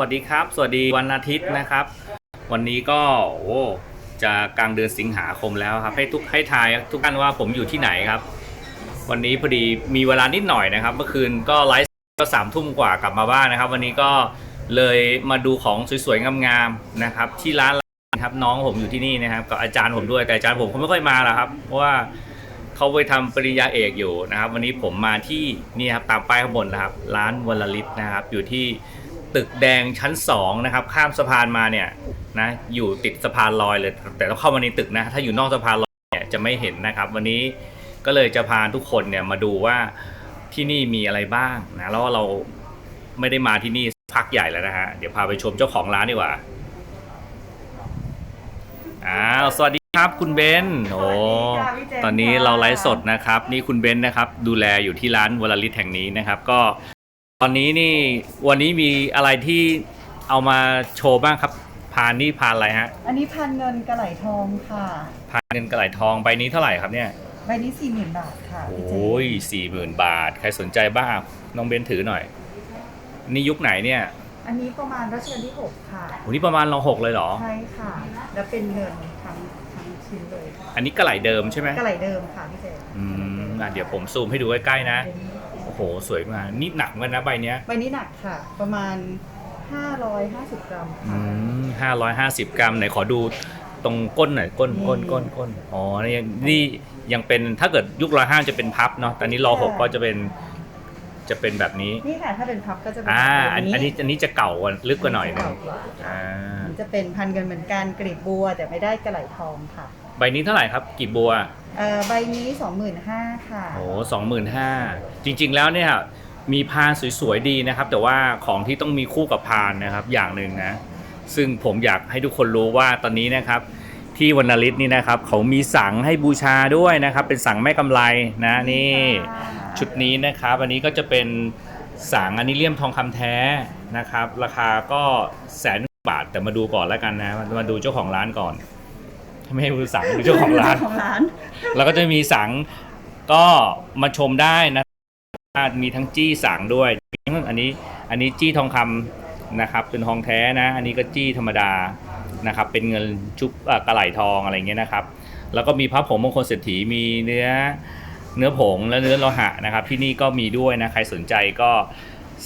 สวัสดีครับ สวัสดีวันอาทิตย์นะครับ วันนี้ก็โอ้จะกลางเดือนสิงหาคมแล้วครับ ให้ทุกให้ทายทุกท่านว่าผมอยู่ที่ไหนครับ วันนี้พอดีมีเวลานิดหน่อยนะครับ เมื่อคืนก็ไลฟ์ก็สามทุ่มกว่ากลับมาบ้านนะครับ วันนี้ก็เลยมาดูของสวยๆงามๆนะครับ ที่ร้านครับน้องผมอยู่ที่นี่นะครับกับอาจารย์ผมด้วยแต่อาจารย์ผมเขาไม่ค่อยมาหรอกครับเพราะว่าเขาไปทำปริญญาเอกอยู่นะครับ วันนี้ผมมาที่นี่ครับตามป้ายข้างบนนะครับ ร้านวลลิตนะครับอยู่ที่ ตึกแดงชั้น2นะครับ ข้ามสะพานมาเนี่ยนะอยู่ติดสะพานลอยเลย แต่ต้องเข้ามาในตึกนะ ถ้าอยู่นอกสะพานลอยเนี่ยจะไม่เห็นนะครับ วันนี้ก็เลยจะพาทุกคนเนี่ยมาดูว่าที่นี่มีอะไรบ้างนะแล้วเราไม่ได้มาที่นี่พักใหญ่แล้วนะฮะเดี๋ยวพาไปชมเจ้าของร้านดีกว่าอ้าวสวัสดีครับคุณเบนโอ้ตอนนี้เราไลฟ์สดนะครับ นี่คุณเบนนะครับ ดูแลอยู่ที่ร้านวลลิตแห่งนี้นะครับ ก็ ตอนนี้นี่วันนี้มีอะไรที่เอามาโชว์บ้างครับพานนี่พานอะไรฮะอันนี้พันเงินกระไหลทองค่ะ พานเงินกระไหลทองใบนี้เท่าไหร่ครับเนี่ยใบนี้สี่หมื่นบาทค่ะโอพี่เจ้ยสี่หมื่นบาท ใครสนใจบ้างน้องเบนถือหน่อย นี่ยุคไหนเนี่ยอันนี้ประมาณรัชกาลที่หกค่ะ โหนี่ประมาณรองหกเลยเหรอ ใช่ค่ะ แล้วเป็นเงินทั้งทั้งชิ้นเลยอันนี้กระไหลเดิมใช่ไหมกระไหลเดิมค่ะพี่เจอืมอะเดี๋ยวผมซูมให้ดูใกล้ๆนะโอ้ โหสวยมากนี่หนักเหมือนกันนะใบเนี้ยใบนี้หนักค่ะ ประมาณ 550 กรัมอืค่ะมห้าร้อยห้าสิบกรัมไหนขอดูตรงก้นหน่อยก้นก้นก้นก้นอ๋อนี่ยังนี่ยังเป็นถ้าเกิดยุคร้อยห้าจะเป็นพับเนาะแต่อันนี้รอหกก็จะเป็นจะเป็นแบบนี้ นี่ค่ะถ้าเป็นพับก็จะเป็นอ่าแบบอันอันนี้อันนี้จะเก่ากว่าลึกกว่าหน่อยนึงเก่ากว่าอ่าอันนี้จะเป็นพันเงินเหมือนกันกรีบบัวแต่ไม่ได้กระไหลทองค่ะ ใบนี้เท่าไหร่ครับกี่บัว เอ่อใบนี้ 25,000ค่ะ โอ้สองหมื่นห้าจริง ๆ แล้วเนี่ยมีพานสวยๆดีนะครับ แต่ว่าของที่ต้องมีคู่กับพานนะครับอย่างหนึ่งนะ ซึ่งผมอยากให้ทุกคนรู้ว่าตอนนี้นะครับ ที่วรรณลิตนี่นะครับเขามีสังให้บูชาด้วยนะครับ เป็นสังแม่กำไรนะนี่ ชุดนี้นะครับ อันนี้ก็จะเป็นสังอันนี้เลี่ยมทองคำแท้นะครับ ราคาก็แสนบาทแต่มาดูก่อนแล้วกันนะ มามาดูเจ้าของร้านก่อน ไม่ให้ดูสังดูเจ้าของร้านเจ้ของร้าน แล้วก็จะมีสังก็มาชมได้นะ มีทั้งจี้สังด้วย อันนี้อันนี้จี้ทองคำนะครับเป็นทองแท้นะ อันนี้ก็จี้ธรรมดานะครับ เป็นเงินชุบเอ่อกระไหลทองอะไรเงี้ยนะครับ แล้วก็มีพระผงมงคลเศรษฐีมีเนื้อเนื้อผงและเนื้อโลหะนะครับ ที่นี่ก็มีด้วยนะใครสนใจก็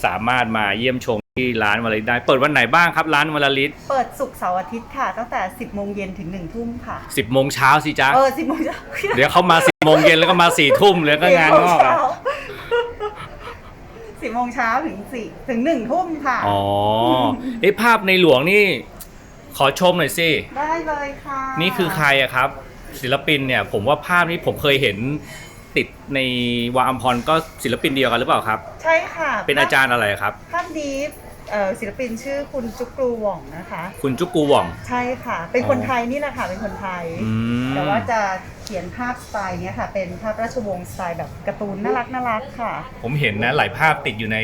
สามารถมาเยี่ยมชมที่ร้านวลลิตได้ เปิดวันไหนบ้างครับร้านวลลิตเปิดศุกร์เสาร์อาทิตย์ค่ะ ตั้งแต่ 10โมงเย็นถึง1ทุ่มค่ะ สิบโมงเช้าสิจ๊ะ เออ10โมงเช้าเดี๋ยวเขามาสิบโมงเย็นแล้วก็มาสี่ทุ่มเลยก็งานงอกอะสิบโมงเช้าถึงสี่ถึงหนึ่งทุ่มค่ะ อ๋อไอยภาพในหลวงนี่ ขอชมหน่อยสิ ได้เลยค่ะ นี่คือใครอะครับ ศิลปินเนี่ย ผมว่าภาพนี้ผมเคยเห็น ติดในวาอัมพรก็ศิลปินเดียวกันหรือเปล่าครับ ใช่ค่ะเป็นอาจารย์อะไรครับภาพนี้เอ่อศิลปินชื่อคุณจุกกรูหว่องนะคะ คุณจุกกูหว่อง ใช่ค่ะ เป็นคนอ๋อไทยนี่แหละค่ะ เป็นคนไทย อืม แต่ว่าจะเขียนภาพสไตล์เนี้ยค่ะ เป็นภาพราชวงศ์สไตล์แบบการ์ตูนน่ารักน่ารักค่ะ ผมเห็นนะหลายภาพติดอยู่ใน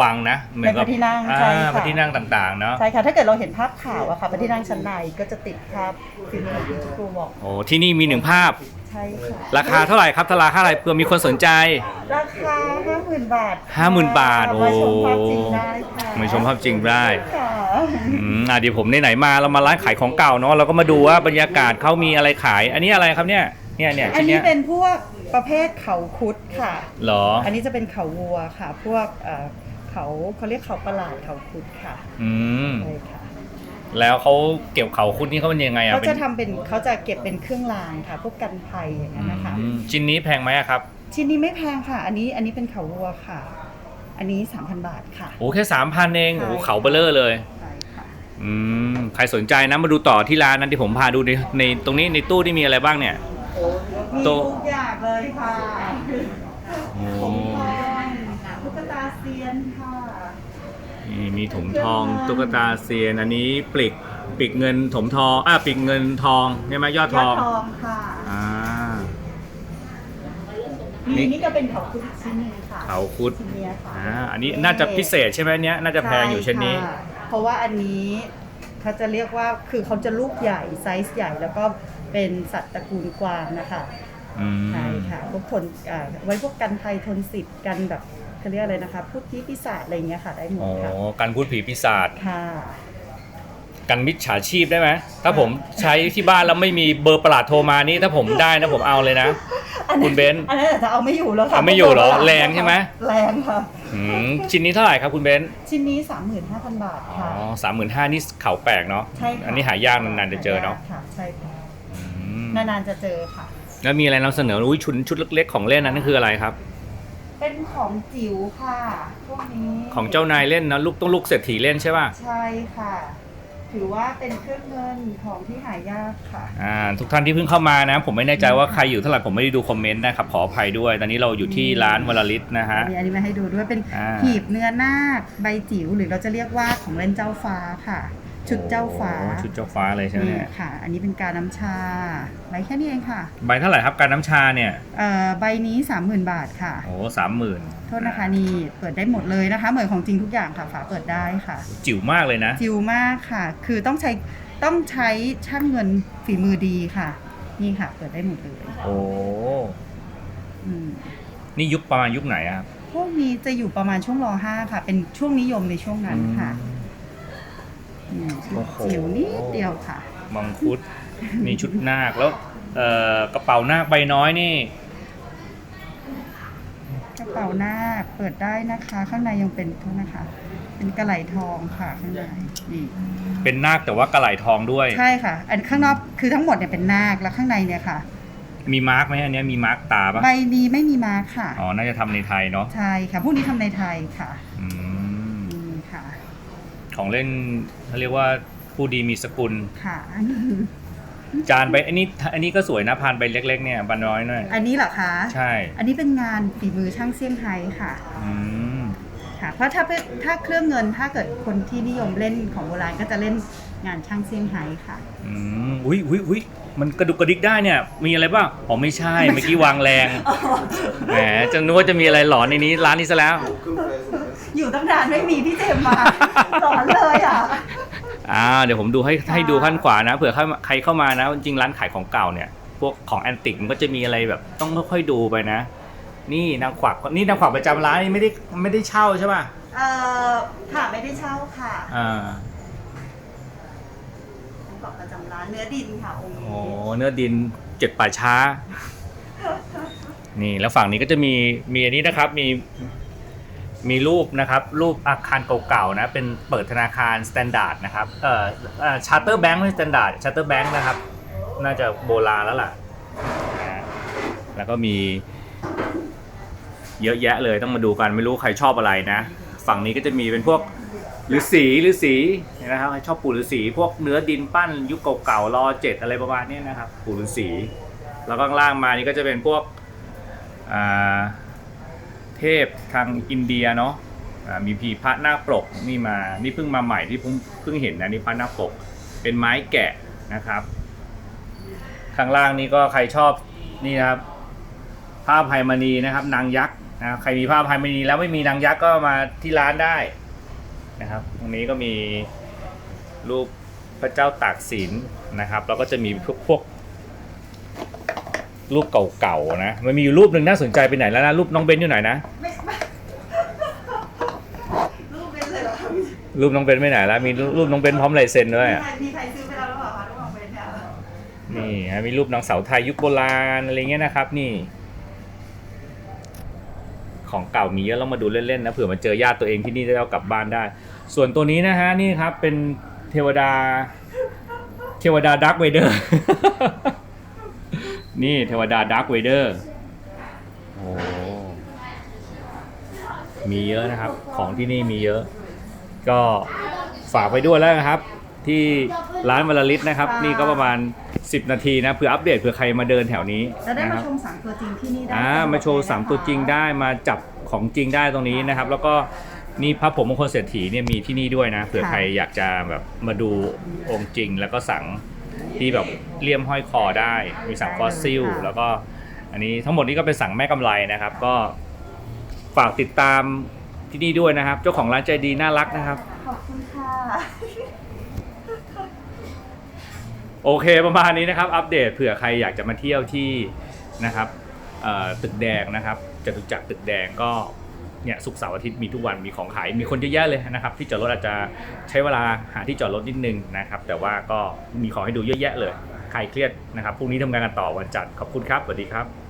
วังนะเหมือนกับในพระที่นั่งอ่าใช่ค่ะ พระที่นั่งต่างๆเนาะใช่ค่ะ ถ้าเกิดเราเห็นภาพข่าวอะค่ะพระที่นั่งชั้นในก็จะติดภาพฟิล์มของคุณจุกกรูหว่อง โอ้ที่นี่มีหนึ่งภาพ ใช่ค่ะ ราคาเท่าไหร่ครับทาราค่าอะไรเพื่อมีคนสนใจ ราคาห้าหมื่นบาท50,000บาทโอ้ มาชมภาพจริงได้ค่ะมาชมภาพจริงได้ ค่ะอืมอะเดี๋ยวผมไหนๆมาเรามาร้านขายของเก่าเนาะเราก็มาดูว่าบรรยากาศเขามีอะไรขาย อันนี้อะไรครับเนี่ยเนี่ยเนี่ยอันชิ้นนี้เนี้ยเป็นพวกประเภทเขาคุดค่ะ เหรออันนี้จะเป็นเขาวัวค่ะ พวกเอ่อเขาเขาเรียกเขาประหลาดเขาคุดค่ะอืม ใช่ค่ะ แล้วเขาเก็บเขาคุณนี่เขาเป็นยังไงอะเขาเป็จะนทำเป็นเขาจะเก็บเป็นเครื่องรางค่ะ พวกกันภัยอย่างนั้นนะคะ อืมชิ้นนี้แพงไหมอะครับชิ้นนี้ไม่แพงค่ะ อันนี้อันนี้เป็นเขาวัวค่ะ อันนี้ 3,000 บาทค่ะ โอ้แค่สามพันเองใช่โอ้เขาเบลเลอร์เลย ใช่ค่ะ อืมใครสนใจนะมาดูต่อที่ร้านนั้นที่ผมพาดูในในตรงนี้ในตู้ที่มีอะไรบ้างเนี่ย มีโต๊ะทุกอย่างเลยค่ะโอ้ผมทองตุ๊กตาเซียนค่ะ นี่มีถุงทองตุ๊กตาเซียนอันนี้ปลิกปลิกเงินถมทองอะปลิกเงินทองใช่ไหมยอดยทออดงทองค่ะอ่านี่นี่ก็เป็นเขาคุดอีกชิ้นหนึงค่ะเขาคุดชิ้นเนี้ยค่ะอ่าอันนี้น่าจะพิเศษใช่ไหมเนี้ยน่าจะแพงอยู่เช่นนี้ ใค่ะเพราะว่าอันนี้เขาจะเรียกว่าคือเขาจะลูกใหญ่ไซส์ใหญ่แล้วก็เป็นสัตว์ตระกูลกวางนะคะอืมใช่ค่ะพวกทนอ่าไว้พวกกันภัยทนสิทธิ์กันแบบ เขาเรียกอะไรนะคะ พูดที่ปีศาจอะไรอย่างเงี้ยค่ะได้หมอ๋ดอค่ะการพูดผีปีศาจค่ะ กันมิจฉาชีพได้ไหมถ้าผมใช้ที่บ้านแล้วไม่มีเบอร์ประหลาดโทรมานี่ถ้าผมได้นะผมเอาเลยนะ อันนี้คุณเบนซ์อันนั้นอาจจะเอาไม่อยู่แล้วค่ะเอาไม่อยู่เหรอแรงใช่ไหม แรงค่ะ อืมชิ้นนี้เท่าไหร่ครับคุณเบนซ์ชิ้นนี้ 35,000 บาทอ๋อค่ะ สามหมื่นห้านี่เขาแปลกเนาะใช่ค่ะอันนี้หายากนานๆจะเจอเนาะค่ะใช่ค่ะอืมนานๆจะเจอค่ะ แล้วมีอะไรนำเสนออุ้ยชุดชุดเล็กๆของเล่นนั้นนั่นคืออะไรครับ เป็นของจิ๋วค่ะ พวกนี้ของเจ้านายเล่นนะลูกต้องลูกเศรษฐีเล่นใช่ป่ะใช่ค่ะ ถือว่าเป็นเครื่องเงินของที่หายากค่ะ อ่าทุกท่านที่เพิ่งเข้ามานะ ผมไม่แน่ใจว่าใครอยู่เท่าไหร่ผมไม่ได้ดูคอมเมนต์นะครับขออภัยด้วย ตอนนี้เราอยู่ที่ร้านวลลิตนะฮะอันนี้อันนี้มาให้ดูด้วยเป็นอ่า หีบเนื้อนาคใบจิ๋วหรือเราจะเรียกว่าของเล่นเจ้าฟ้าค่ะ ชุดเจ้าฟ้าโอ้ชุดเจ้าฟ้าเลยใช่ไหมนี่เนี่ยค่ะ อันนี้เป็นการน้ำชาใบแค่นี้เองค่ะ ใบเท่าไหร่ครับการน้ำชาเนี่ยเอ่อใบนี้ 30,000 บาทค่ะ โอ้สามหมื่นโทษนะคะนี่เปิดได้หมดเลยนะคะ เหมือนของจริงทุกอย่างค่ะฝาเปิดได้ค่ะ จิ๋วมากเลยนะ จิวมากค่ะ คือต้องใช้ต้องใช้ช่างเงินฝีมือดีค่ะ นี่ค่ะ เปิดได้หมดเลยโอ้อืมนี่ยุคประมาณยุคไหนอะครับพวกนี้จะอยู่ประมาณช่วงรห้าค่ะ เป็นช่วงนิยมในช่วงนั้นค่ะ อืม โอ้โห จิ๋วนิดเดียวค่ะ มังคุด มีชุดนาคแล้วเอ่อกระเป๋านาคใบน้อยนี่ กระเป๋าหน้าเปิดได้นะคะ ข้างในยังเป็นโทษนะคะ เป็นกระไหลทองค่ะข้างในนี่เป็นนาคแต่ว่ากระไหลทองด้วย ใช่ค่ะ อันข้างนอกคือทั้งหมดเนี่ยเป็นนาคแล้วข้างในเนี่ยค่ะ มีมาร์กไหมอันเนี้ยมีมาร์กตาปะใบนี้ไม่มีมาร์คค่ะ อ๋อ น่าจะทำในไทยเนาะใช่ค่ะพวกนี้ทำในไทยค่ะ อืมอืมค่ะ ของเล่นเขาเรียกว่าผู้ดีมีสกุล ค่ะ จานใบอันนี้ อันนี้ก็สวยนะพานใบเล็ก ๆ เนี่ยบันน้อยหน่อยอันนี้เหรอคะใช่ อันนี้เป็นงานฝีมือช่างเซี่ยงไฮ้ค่ะอืมค่ะ เพราะถ้าเป็นถ้าเครื่องเงินถ้าเกิดคนที่นิยมเล่นของโบราณก็จะเล่นงานช่างเซี่ยงไฮ้ค่ะ อืมอุ้ยอุ้ยอุ้ยมันกระดุกกระดิกได้เนี่ย มีอะไรบ้างอ๋อไม่ใช่เมื่อกี้วางแรงแหมจะนึกว่าจะมีอะไรหลอนในนี้ร้านนี้ซะแล้วอ ยู่ตั้งนานไม่มีพี่เจมส์มาสอนเลยอะอ่าเดี๋ยวผมดูให้ค่ะให้ดูขั้นขวานะเผื่อใครใครเข้ามานะ จริงๆร้านขายของเก่าเนี่ย พวกของแอนติกมันก็จะมีอะไรแบบต้องค่อยๆดูไปนะ นี่นางขวักนี่นางขวักประจำร้านนี่ไม่ได้ไม่ได้เช่าใช่ป่ะเอ่อค่ะไม่ได้เช่าค่ะอ่าเกาะประจำร้านเนื้อดินค่ะองค์โอ้นี้เนื้อดินเจ็ดป่าช้า นี่แล้วฝั่งนี้ก็จะมีมีอันนี้นะครับมี มีรูปนะครับรูปอาคารเก่าๆนะเป็นเปิดธนาคารสแตนดาร์ดนะครับเอ่อชาร์เตอร์แบงค์ไม่ใช่สแตนดาร์ดชาร์เตอร์แบงค์นะครับ น่าจะโบราณแล้วล่ะนะแล้วก็มีเยอะแยะเลยต้องมาดูกันไม่รู้ใครชอบอะไรนะ ฝั่งนี้ก็จะมีเป็นพวกฤาษีฤาษีนะครับใครชอบปู่ฤาษีพวกเนื้อดินปั้นยุคเก่าๆรอเจ็ดอะไรประมาณนี้นะครับปู่ฤาษีแล้วก็ข้างล่างมานี่ก็จะเป็นพวกอ่า เทพทางอินเดียเนาะมีพีพระนาปกนี่มา นี่เพิ่งมาใหม่ที่เพิ่งเพิ่งเห็นนะนี่พระนาปก เป็นไม้แกะนะครับ ข้างล่างนี่ก็ใครชอบนี่นะครับผ้าพายมณีนะครับ นางยักษ์นะคใครมีผ้าพายมณีแล้วไม่มีนางยักษ์ก็มาที่ร้านได้นะครับ ตรงนี้ก็มีรูปพระเจ้าตากสินนะครับ แล้วก็จะมีพวกพวก รูปเก่าๆนะ มันมีอยู่รูปหนึ่งน่าสนใจไปไหนแล้วนะรูปน้องเบนอยู่ไหนนะไม่ไม่รูปเป็นเลยเหรอคะรูปน้องเบนไปไหนแล้วมีรูปรูปน้องเบนพร้อมลายเซ็นด้วยมีอะใครมีใครซื้อไปแล้วหรือเปล่าคะรูปของเป็นเนี่ยนี่ฮะมีรูปนางสาวไทยยุคโบราณอะไรเงี้ยนะครับ นี่ ของเก่ามีเยอะเรามาดูเล่นๆนะเผื่อมาเจอญาติตัวเองที่นี่จะได้เอากลับบ้านได้ ส่วนตัวนี้นะฮะนี่ครับเป็นเทวดา เทวดาดักเวเดอร์ นี่เทวดาดักเวเดอร์โอ้มีเยอะนะครับ ของที่นี่มีเยอะ ก็ฝากไปด้วยแล้วนะครับ ที่ร้านวลลิตนะครับ นี่ก็ประมาณ 10 นาทีนะเผื่ออัปเดตเผื่อใครมาเดินแถวนี้แล้วได้นะคมารับชมสามตัวจริงที่นี่ได้อ่ามาโชว์สามตัวจริงได้มาจับของจริงได้ตรงนี้นะครับ แล้วก็นี่พระผมมงคลเศรษฐีเนี่ยมีที่นี่ด้วยนะเผื่อใครอยากจะแบบมาดูองค์จริงแล้วก็สั่ง ที่แบบเลี่ยมห้อยคอได้ มีสั่งฟอสซิล แล้วก็อันนี้ทั้งหมดนี้ก็เป็นสั่งแม่กำไรนะครับ ก็ฝากติดตามที่นี่ด้วยนะครับ เจ้าของร้านใจดีน่ารักนะครับ ขอบคุณค่ะโอเคประมาณนี้นะครับ อัปเดตเผื่อใครอยากจะมาเที่ยวที่นะครับเอ่อตึกแดงนะครับจตุจักรตึกแดงก็ เนี่ยสุกเสาร์อาทิตย์มีทุกวันมีของขายมีคนเยอะแยะเลยนะครับที่จอดรถอาจจะใช้เวลาหาที่จอดรถนิดนึงนะครับแต่ว่าก็มีของให้ดูเยอะแยะเลยใครเครียดนะครับพรุ่งนี้ทำงานกันต่อวันจันทร์ขอบคุณครับสวัสดีครับ